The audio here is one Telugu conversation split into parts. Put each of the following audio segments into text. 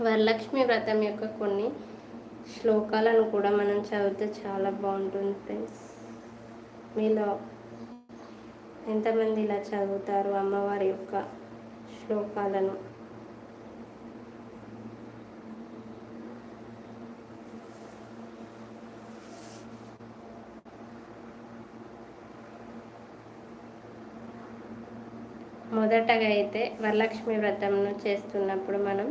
వరలక్ష్మి వ్రతం యొక్క కొన్ని శ్లోకాలను కూడా మనం చదివితే చాలా బాగుంటుంది ఫ్రెండ్స్ మీలో ఎంతమంది ఇలా చదువుతారు అమ్మవారి యొక్క శ్లోకాలను? మొదటగా అయితే వరలక్ష్మి వ్రతంను చేస్తున్నప్పుడు మనం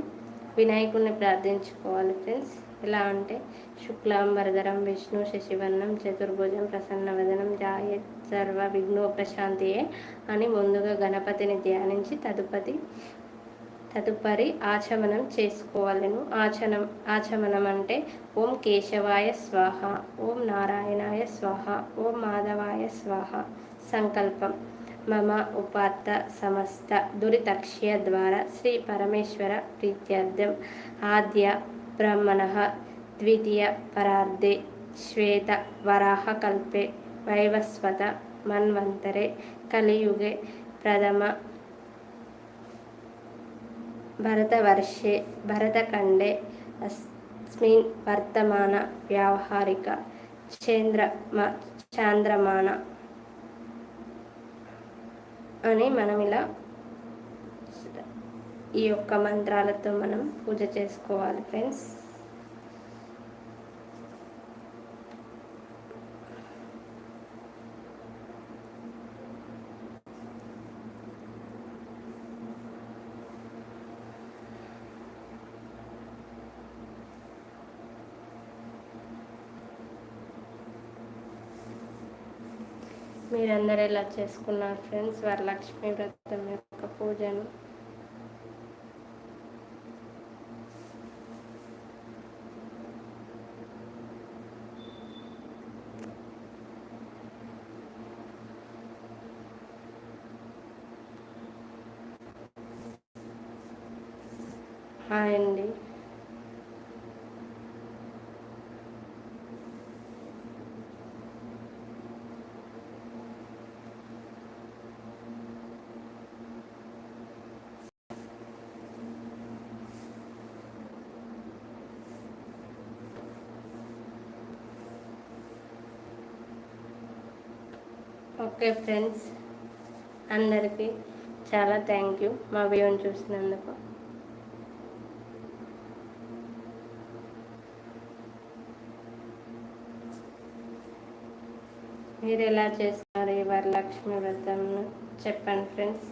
వినాయకుడిని ప్రార్థించుకోవాలి ఫ్రెండ్స్. ఎలా అంటే శుక్లాంబరధరం విష్ణు శశివర్ణం చతుర్భుజం ప్రసన్నవదనం జాయ సర్వ విఘ్నో ప్రశాంతియే అని ముందుగా గణపతిని ధ్యానించి తదుపతి తదుపరి ఆచమనం చేసుకోవాలను. ఆచనం ఆచమనం అంటే ఓం కేశవాయ స్వాహ ఓం నారాయణాయ స్వాహ ఓం మాధవాయ స్వాహ సంకల్పం. మమ ఉపాత్త సమస్త దురితక్ష్య ద్వారా శ్రీ పరమేశ్వర ప్రీత్యర్థం. ఆద్య బ్రహ్మణ ద్వితీయ పరార్థే శ్వేత వరాహకల్పే వైవస్వత మన్వంతరే కలియుగే ప్రథమ భరతవర్షే భరతఖండే అస్మిన్ వర్తమాన వ్యావహారిక చంద్రమ చాంద్రమాన అని మనం ఇలా ఈ యొక్క మంత్రాలతో మనం పూజ చేసుకోవాలి ఫ్రెండ్స్ మీరందరూ ఎలా చేసుకున్నారు ఫ్రెండ్స్ వరలక్ష్మి వ్రతం యొక్క పూజను. హాయ్ అండి. Okay friends. అందరికీ చాలా థ్యాంక్ యూ మా వీడియోని చూసినందుకు. మీరు ఎలా చేస్తున్నారు ఈ వరలక్ష్మి వ్రతంను చెప్పండి ఫ్రెండ్స్.